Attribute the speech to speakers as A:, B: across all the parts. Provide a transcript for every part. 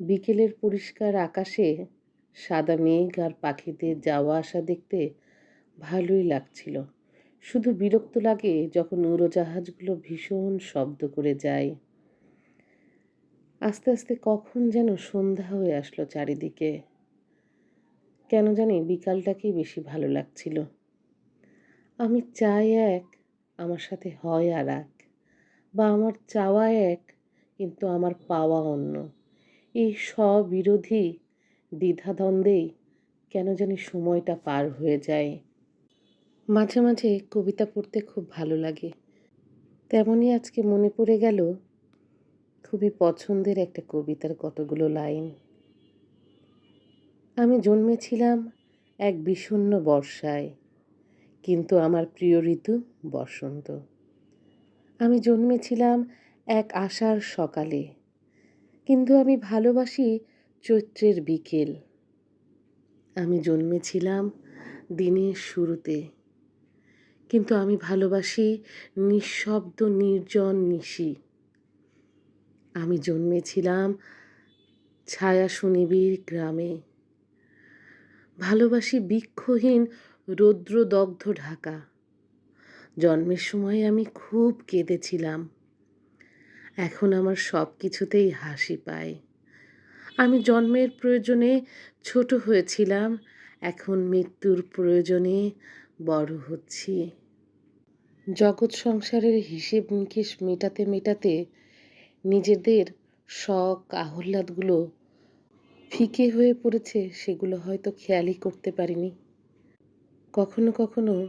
A: বিকেলের পরিষ্কার আকাশে সাদা মেঘ আর পাখিদের যাওয়া আসা দেখতে ভালোই লাগছিল। শুধু বিরক্ত লাগে যখন উড়োজাহাজগুলো ভীষণ শব্দ করে যায়। আস্তে আস্তে কখন যেন সন্ধ্যা হয়ে আসলো চারিদিকে। কেন জানি বিকালটাকেই বেশি ভালো লাগছিল। আমি চাই এক, আমার সাথে হয় আর এক, বা আমার চাওয়া এক, কিন্তু আমার পাওয়া অন্য। এই স্ববিরোধী দ্বিধাদ্বন্দ্বেই কেন জানি সময়টা পার হয়ে যায়। মাঝে মাঝে কবিতা পড়তে খুব ভালো লাগে। তেমনই আজকে মনে পড়ে গেল, খুবই পছন্দের একটা কবিতার কতগুলো লাইন। আমি জন্মেছিলাম এক বিষণ্ণ বর্ষায়, কিন্তু আমার প্রিয় ঋতু বসন্ত। আমি জন্মেছিলাম এক আশার সকালে কিন্তু আমি ভালোবাসি চৈত্রের বিকেল। আমি জন্মেছিলাম দিনের শুরুতে। কিন্তু আমি ভালোবাসি নিঃশব্দ, নির্জন নিশি। আমি জন্মেছিলাম ছায়া সুনিবিড় গ্রামে। ভালোবাসি বৃক্ষহীন রৌদ্রদগ্ধ ঢাকা। জন্মের সময় আমি খুব কেঁদেছিলাম। এখন আমার সব কিছুতেই হাসি পায়। আমি জন্মের প্রয়োজনে ছোট হয়েছিলাম, এখন মৃত্যুর প্রয়োজনে বড় হচ্ছি। জগৎ সংসারের হিসেব নিকেশ মেটাতে মেটাতে নিজেদের শখ, আহ্লাদগুলো ফিকে হয়ে পড়েছে, সেগুলো হয়তো খেয়ালই করতে পারিনি। কখনো কখনো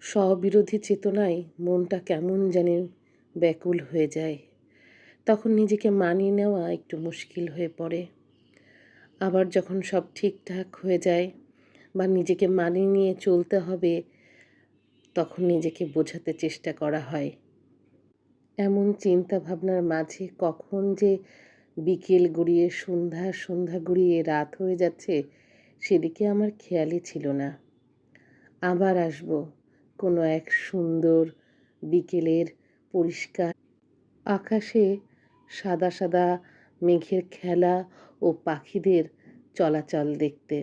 A: স্ববিরোধী চেতনায় মনটা কেমন জানি ব্যাকুল হয়ে যায়। তখন নিজেকে মানিয়ে নেওয়া একটু মুশকিল হয়ে পড়ে। আবার যখন সব ঠিকঠাক হয়ে যায় বা নিজেকে মানিয়ে নিয়ে চলতে হবে, তখন নিজেকে বোঝাতে চেষ্টা করা হয়। এমন চিন্তা ভাবনার মাঝে কখন যে বিকেল গড়িয়ে সন্ধ্যা সন্ধ্যা গড়িয়ে রাত হয়ে যাচ্ছে, সেদিকে আমার খেয়ালই ছিল না। আবার আসব কোনো এক সুন্দর বিকেলের পরিষ্কার আকাশে সাদা সাদা মেঘের খেলা ও পাখিদের চলাচল দেখতে।